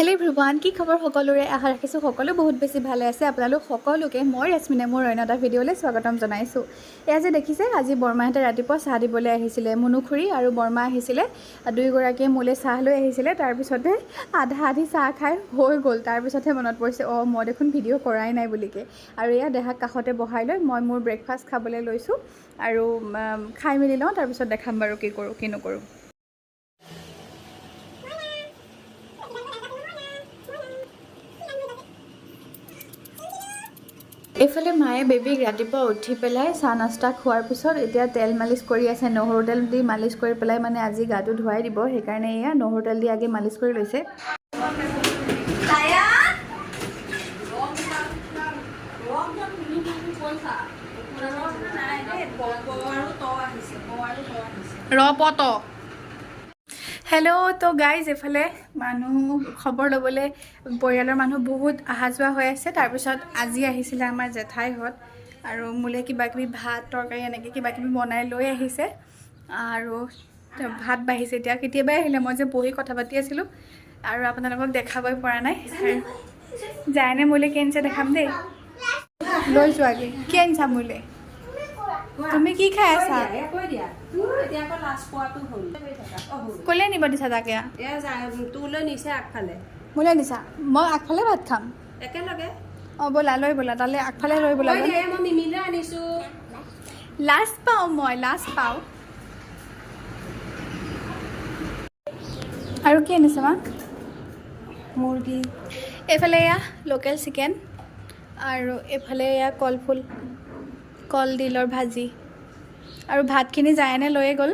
Hello ভ্ৰুৱান কি খবৰ সকলোৰে? আশা ৰাখিছোঁ সকলো বহুত বেছি ভালে আছে। আপোনালোক সকলোকে মই ৰশ্মিনে মোৰ অন্য এটা ভিডিঅ'লৈ স্বাগতম জনাইছোঁ। এয়া যে দেখিছে, আজি বৰমাহঁতে ৰাতিপুৱা চাহ দিবলৈ আহিছিলে, মুনুখুৰী আৰু বৰমা আহিছিলে। দুয়োগৰাকীয়ে মোলৈ চাহ লৈ আহিছিলে। তাৰপিছতে আধা আধি চাহ খাই হৈ গ'ল। তাৰপিছতহে মনত পৰিছে, অঁ, মই দেখোন ভিডিঅ' কৰাই নাই বুলিকে। আৰু এয়া দেহাক কাষতে বহাই লৈ মই মোৰ ব্ৰেকফাষ্ট খাবলৈ লৈছোঁ। আৰু খাই মেলি লওঁ তাৰপিছত দেখাম বাৰু কি কৰোঁ, কি নকৰোঁ। এইফালে মায়ে বেবীক ৰাতিপুৱা উঠি পেলাই চাহ নাস্তা খোৱাৰ পিছত এতিয়া তেল মালিচ কৰি আছে। নহৰু তেল দি মালিচ কৰি পেলাই মানে আজি গাটো ধুৱাই দিব সেইকাৰণে এয়া নহৰু তেল দি আগে মালিচ কৰি লৈছে। ৰপত হেল্ল' তো গাইজ এইফালে মানুহ খবৰ ল'বলৈ পৰিয়ালৰ মানুহ বহুত অহা যোৱা হৈ আছে। তাৰপিছত আজি আহিছিলে আমাৰ জেঠাইহঁত আৰু মোলৈ কিবা কিবি ভাত তৰকাৰী এনেকৈ কিবা কিবি বনাই লৈ আহিছে। আৰু ভাত বাঢ়িছে এতিয়া কেতিয়াবাই আহিলে। মই যে বহি কথা পাতি আছিলোঁ আৰু আপোনালোকক দেখাবই পৰা নাই। যায়নে মোলৈ কি আনিছে দেখাম দেই। লৈ যোৱাগৈ। কি আনিছা মোলৈ? তুমি কি খাই আছা। ক'লে নিব দিছা তাকে। তোলৈ নিছে আগফালে। মোলৈ নিছা? মই আগফালে ভাত খাম। একেলগে? অঁ ব'লা লৈ ব'লা তালৈ আগফালে লৈ ব'লা। কৈ মই মিমিলৈ আনিছো। লাজ পাওঁ মই লাজ পাওঁ। আৰু কি আনিছে মা? মুৰ্গী। এইফালে এয়া লোকেল চিকেন আৰু এইফালে এয়া কলফুল। কলডিলৰ ভাজি। আৰু ভাতখিনি যায়নে লৈয়ে গ'ল?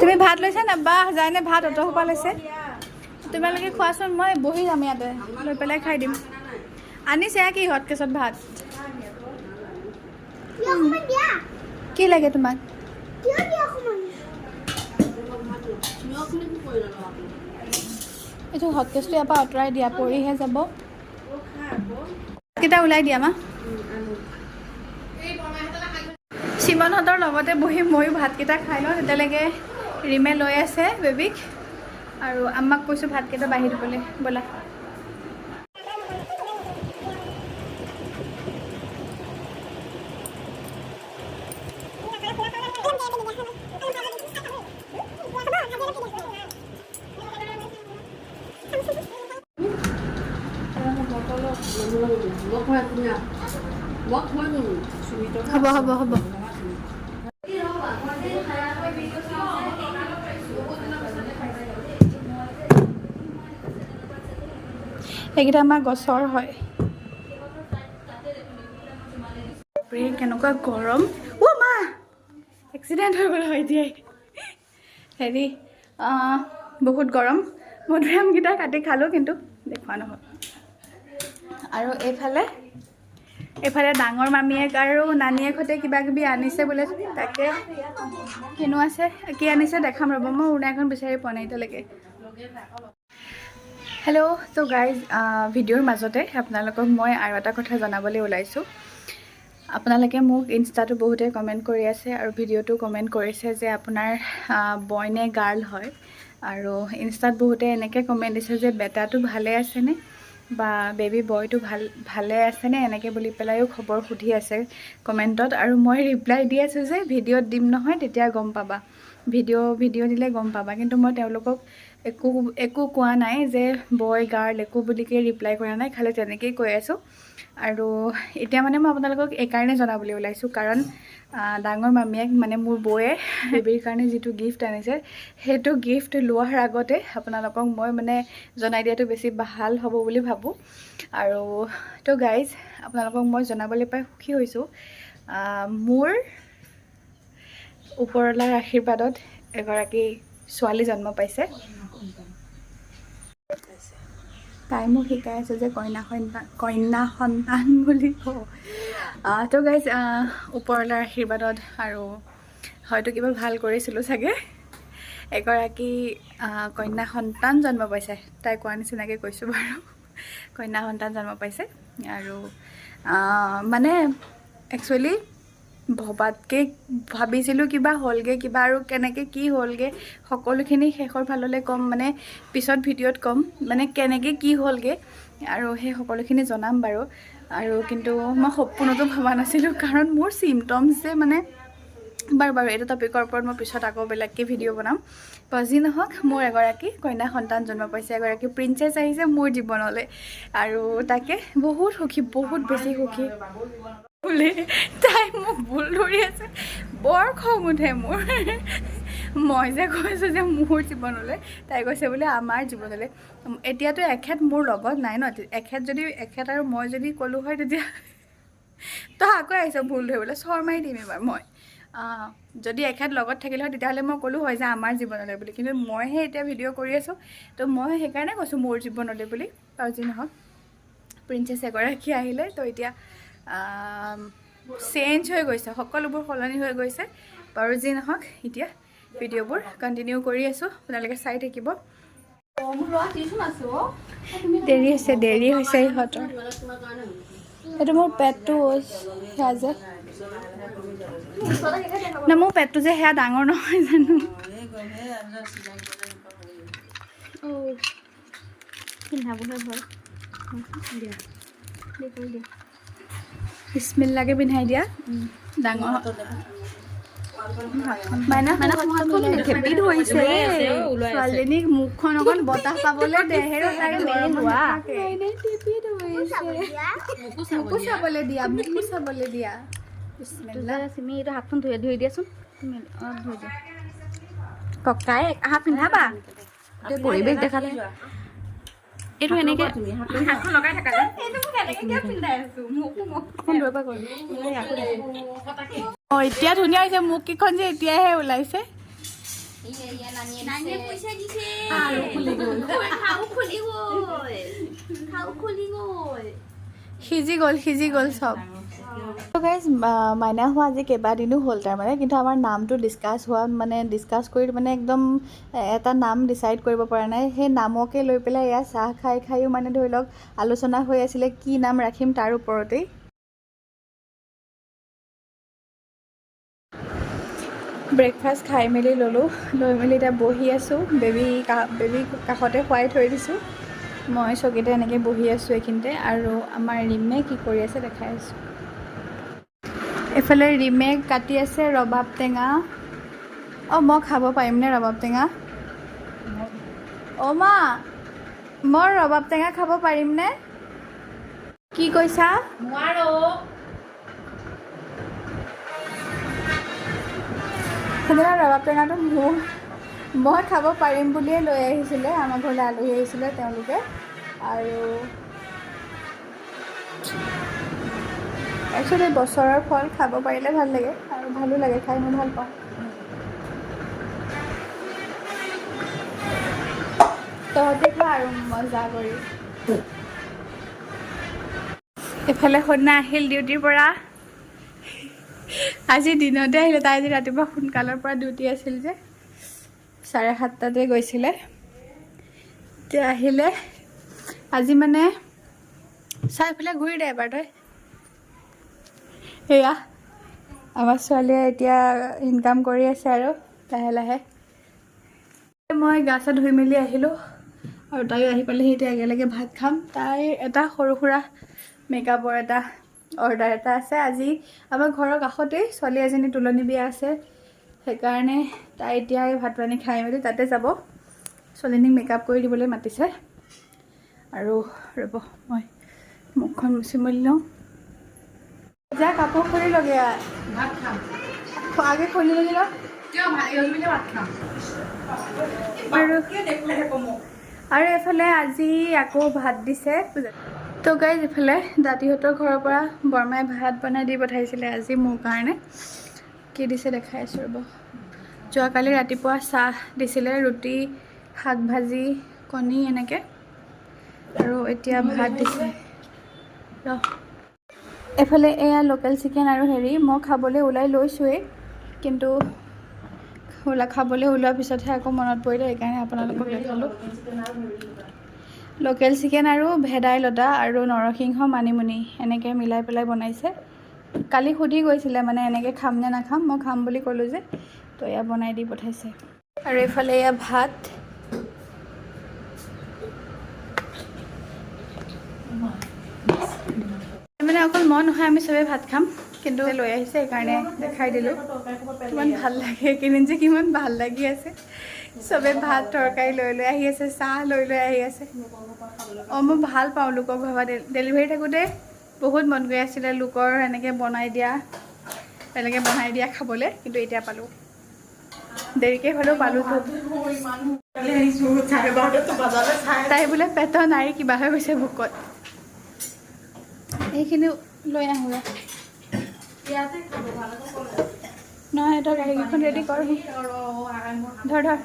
তুমি ভাত লৈছা না? বা যায়নে ভাত? অত সোপা লৈছে? তোমালোকে খোৱাচোন মই বহি যাম ইয়াতে। লৈ পেলাই খাই দিম। আনিছে কি হটকেছত ভাত? কি লাগে তোমাক? এইটো হটকেছটো ইয়াৰ পৰা আঁতৰাই দিয়া পৰিহে যাব। কেইটা ওলাই দিয়া মা? চিমনহঁতৰ লগতে বহি ময়ো ভাতকেইটা খাই লওঁ তেতিয়ালৈকে ৰিমে লৈ আছে বেবীক। আৰু আমাক কৈছোঁ ভাতকেইটা বাঢ়ি দিবলৈ ব'লা। হ'ব হ'ব হ'ব এইকেইটা আমাৰ গছৰ হয়। কেনেকুৱা গৰম। অ' মা এক্সিডেণ্ট হৈ গ'ল হয় এতিয়াই। হেৰি বহুত গৰম। মধুৰিআমকেইটা কাটি খালোঁ কিন্তু দেখুওৱা নহ'ল। আৰু এইফালে? এইফালে ডাঙৰ মামীয়েক আৰু নানীয়েক সৈতে কিবা কিবি আনিছে বোলে তাকে কিনো আছে কি আনিছে দেখাম ৰ'ব মই উৰুণা এখন বিচাৰি পোৱা নাই এতিয়ালৈকে। হেল্ল' ত' গাইজ ভিডিঅ'ৰ মাজতে আপোনালোকক মই আৰু এটা কথা জনাবলৈ ওলাইছোঁ। আপোনালোকে মোক ইনষ্টাটো বহুতে কমেণ্ট কৰি আছে আৰু ভিডিঅ'টো কমেণ্ট কৰিছে যে আপোনাৰ বয় নে গাৰ্ল হয়। আৰু ইনষ্টাত বহুতে এনেকৈ কমেণ্ট দিছে যে বেটাটো ভালে আছেনে? বা বেবী বয়টো ভাল ভালে আছেনে এনেকৈ বুলি পেলাইও খবৰ সুধি আছে কমেণ্টত। আৰু মই ৰিপ্লাই দি আছোঁ যে ভিডিঅ'ত দিম নহয় তেতিয়া গম পাবা। ভিডিঅ' ভিডিঅ' দিলে গম পাবা। কিন্তু মই তেওঁলোকক একো একো কোৱা নাই যে বয় গাৰ্ল একো বুলিকে ৰিপ্লাই কৰা নাই খালি তেনেকেই কৈ আছোঁ। আৰু এতিয়া মানে মই আপোনালোকক এইকাৰণে জনাবলৈ ওলাইছোঁ কাৰণ ডাঙৰ মামীয়েক মানে মোৰ বৌয়ে বেবীৰ কাৰণে যিটো গিফ্ট আনিছে সেইটো গিফ্ট লোৱাৰ আগতে আপোনালোকক মই মানে জনাই দিয়াটো বেছি ভাল হ'ব বুলি ভাবোঁ। আৰু তো গাইজ আপোনালোকক মই জনাবলৈ পাই সুখী হৈছোঁ। মোৰ ওপৰলাৰ আশীৰ্বাদত এগৰাকী ছোৱালী জন্ম পাইছে। তাই মোক শিকাই আছে যে কইনা সন্তান কন্যা সন্তান বুলি কওঁ। তো গাইজ ওপৰলাৰ আশীৰ্বাদত আৰু হয়তো কিবা ভাল কৰিছিলোঁ চাগে। এগৰাকী কন্যা সন্তান জন্ম পাইছে। তাই কোৱা নিচিনাকৈ কৈছোঁ বাৰু। কন্যা সন্তান জন্ম পাইছে। আৰু মানে একচুৱেলি ভবাতকৈ ভাবিছিলোঁ কিবা হ'লগৈ কিবা আৰু কেনেকৈ কি হ'লগৈ সকলোখিনি শেষৰ ফাললৈ ক'ম মানে পিছত ভিডিঅ'ত ক'ম মানে কেনেকৈ কি হ'লগৈ আৰু সেই সকলোখিনি জনাম বাৰু। আৰু কিন্তু মই সপোনতো ভবা নাছিলোঁ কাৰণ মোৰ চিমটমছ যে মানে বাৰু বাৰু এইটো টপিকৰ ওপৰত মই পিছত আকৌ বেলেগকৈ ভিডিঅ' বনাম। যি নহওক মোৰ এগৰাকী কন্যা সন্তান জন্ম পাইছে এগৰাকী প্ৰিন্সেছ আহিছে মোৰ জীৱনলৈ। আৰু তাকে বহুত সুখী বহুত বেছি সুখী। বোলে তাই মোক ভুল ধৰি আছে। বৰ খং উঠে মোৰ। মই যে কৈছোঁ যে মোৰ জীৱনলৈ তাই কৈছে বোলে আমাৰ জীৱনলৈ। এতিয়াতো এখেত মোৰ লগত নাই ন? এখেত যদি এখেত আৰু মই যদি ক'লোঁ হয় তেতিয়া তই আকৌ আহিছ ভুল ধৰিবলৈ। চৰ মাৰি দিম এবাৰ মই। যদি এখেত লগত থাকিলে হয় তেতিয়াহ'লে মই ক'লোঁ হয় যে আমাৰ জীৱনলৈ বুলি। কিন্তু মইহে এতিয়া ভিডিঅ' কৰি আছোঁ। তো মই সেইকাৰণে কৈছোঁ মোৰ জীৱনলৈ বুলি। আৰু যি নহওক। প্ৰিন্সেছ এগৰাকী আহিলে। তো এতিয়া চেঞ্জ হৈ গৈছে সকলোবোৰ সলনি হৈ গৈছে। বাৰু যি নহওক এতিয়া ভিডিঅ'বোৰ কণ্টিনিউ কৰি আছোঁ আপোনালোকে চাই থাকিব। দেৰি হৈছে দেৰি হৈছে ইহঁতৰ। এইটো মোৰ পেটটো সেয়া যে। না মোৰ পেটটো যে সেয়া ডাঙৰ নহয় জানো? পিন্ধাবহে ভয় বিছমিল্লাকে পিন্ধাই দিয়া। ডাঙৰ মাইনা খেপি ধৰিছে। ছোৱালীজনীক মুখখন অকণ বতাহ পাবলৈ দেহেৰো মোকো চাবলৈ দিয়া মোকো চাবলৈ দিয়া। চিমি এইটো হাতখন ধুই ধুই দিয়াচোন। অঁ ধুই দিয়া। ককাই হাত পিন্ধাবা? পৰিৱেশ দেখালে। এইটো এনেকে হাতখন লগাই থাকা যে এইটো মোক এনেকে কিয় পিন্ধাই আছো মোকো মুখখন ধৰিব কৰিম অঁ এতিয়া ধুনীয়া হৈছে মুখ কেইখন যে এতিয়াহে ওলাইছে সিজি গ'ল সিজি গ'ল চব গাইজ মাইনা হোৱা আজি কেইবাদিনো হ'ল তাৰমানে কিন্তু আমাৰ নামটো ডিছকাছ হোৱা মানে ডিছকাছ কৰি মানে একদম এটা নাম ডিচাইড কৰিব পৰা নাই। সেই নামকে লৈ পেলাই এয়া চাহ খাই খায়ো মানে ধৰি লওক আলোচনা হৈ আছিলে কি নাম ৰাখিম তাৰ ওপৰতেই। ব্ৰেকফাষ্ট খাই মেলি ল'লোঁ, লৈ মেলি এতিয়া বহি আছোঁ, বেবী কা, বেবী কাষতে শুৱাই থৈ দিছোঁ। মই চকীতে এনেকৈ বহি আছোঁ এইখিনিতে, আৰু আমাৰ ৰিমে কি কৰি আছে দেখাই আছোঁ। এইফালে ৰিমে কাটি আছে ৰবাব টেঙা। অঁ মই খাব পাৰিমনে ৰবাব টেঙা? অ' মা মই ৰবাব টেঙা খাব পাৰিমনে কি কৈছা? সেইদিনা ৰবাব টেঙাটো মোৰ মই খাব পাৰিম বুলিয়ে লৈ আহিছিলে। আমাৰ ঘৰলৈ আলহী আহিছিলে তেওঁলোকে। আৰু একচুৱেলি বছৰৰ ফল খাব পাৰিলে ভাল লাগে আৰু ভালো লাগে খাই মই ভাল পাওঁ। তহঁতে খা আৰু মজা কৰি। এইফালে সন্ধ্যা আহিল ডিউটিৰ পৰা। আজি দিনতে আহিলে তাই আজি ৰাতিপুৱা সোনকালৰ পৰা ডিউটি আছিল যে চাৰে সাতটাতে গৈছিলে। এতিয়া আহিলে আজি মানে চাৰিফালে ঘূৰি দে এবাৰ তই। এয়া আমাৰ ছোৱালীয়ে এতিয়া ইনকাম কৰি আছে আৰু লাহে লাহে। মই গা চা ধুই মেলি আহিলোঁ আৰু তাইও আহি পালেহি এতিয়া একেলগে ভাত খাম। তাইৰ এটা সৰু সুৰা মেকআপৰ এটা অৰ্ডাৰ এটা আছে। আজি আমাৰ ঘৰৰ কাষতেই ছোৱালী এজনী তোলনি বিয়া আছে। সেইকাৰণে তাই এতিয়া এই ভাত পানী খাই মেলি তাতে যাব। ছোৱালীজনীক মেকআপ কৰি দিবলৈ মাতিছে। আৰু ৰ'ব মই মুখখন মুচি মেলি লওঁ। যা কাপোৰ খুলি লগে ভাত খাম। আগে খুলি ল খাম? আৰু এইফালে আজি আকৌ ভাত দিছে। তো গাইজ ইফালে দাদীহঁতৰ ঘৰৰ পৰা বৰমাই ভাত বনাই দি পঠাইছিলে আজি মোৰ কাৰণে। কি দিছে দেখাই আছোঁ ৰ'ব। যোৱাকালি ৰাতিপুৱা চাহ দিছিলে ৰুটি শাক ভাজি কণী এনেকৈ। আৰু এতিয়া ভাত দিছে। ৰ এইফালে এয়া লোকেল চিকেন আৰু হেৰি মই খাবলৈ ওলাই লৈছোঁৱেই কিন্তু ওলা খাবলৈ ওলোৱাৰ পিছতহে আকৌ মনত পৰিলে সেইকাৰণে আপোনালোকক দেখালোঁ লোকেল চিকেন আৰু ভেদাইলতা আৰু নৰসিংহ মানিমুনি এনেকৈ মিলাই পেলাই বনাইছে। কালি সুধি গৈছিলে মানে এনেকৈ খাম নে নাখাম মই খাম বুলি ক'লোঁ যে তো এয়া বনাই দি পঠাইছে। আৰু এইফালে এয়া ভাত মানে নহয় আমি চবেই ভাত খাম। কিন্তু লৈ আহিছে সেইকাৰণে দেখাই দিলোঁ। কিমান ভালো লাগে এইকেইদিন যে কিমান ভালো লাগি আছে। চবে ভাত তৰকাৰী লৈ লৈ আহি আছে চাহ লৈ লৈ আহি আছে। অঁ মই ভালো পাওঁ লোকক ভাবা। ডেলিভাৰী থাকোঁতে বহুত মন গৈ আছিলে লোকৰ এনেকৈ বনাই দিয়া এনেকৈ বনাই দিয়া খাবলৈ কিন্তু এতিয়া পালোঁ। দেৰিকৈ হ'লেও পালোঁ তাই বোলে পেটৰ নাৰী কিবা হৈ গৈছে ভোকত। এইখিনি লৈ আহোঁ ৰ নহয় তই গাড়ীখন ৰেডি কৰ ধৰ ধৰ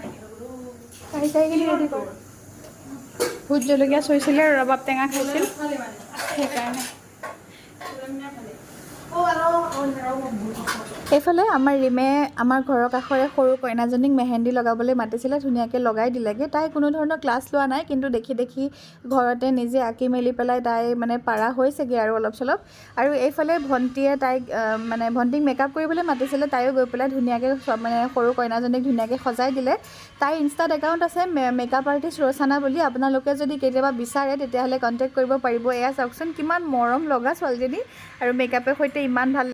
গাড়ী চাড়ীখিনি ৰেডি কৰ ভোট জলকীয়া চৈছিলে ৰবাব টেঙা খাইছিল। সেইকাৰণে। এইফালে আমাৰ ৰিমে আমাৰ ঘৰৰ কাষৰে সৰু কইনাজনীক মেহেন্দি লগাবলৈ মাতিছিলে ধুনীয়াকৈ লগাই দিলেগৈ। তাই কোনো ধৰণৰ ক্লাছ লোৱা নাই কিন্তু দেখি দেখি ঘৰতে নিজে আঁকি মেলি পেলাই তাই মানে পাৰা হৈছেগৈ আৰু অলপ চলপ। আৰু এইফালে ভণ্টীয়ে তাইক মানে ভণ্টিক মেকআপ কৰিবলৈ মাতিছিলে তাইও গৈ পেলাই ধুনীয়াকৈ মানে সৰু কইনাজনীক ধুনীয়াকৈ সজাই দিলে। তাইৰ ইনষ্টাত একাউণ্ট আছে মেকআপ আৰ্টিষ্ট ৰচানা বুলি। আপোনালোকে যদি কেতিয়াবা বিচাৰে তেতিয়াহ'লে কণ্টেক্ট কৰিব পাৰিব। এয়া চাওকচোন কিমান মৰম লগা ছোৱালীজনী আৰু মেকআপৰ সৈতে ইমান ভাল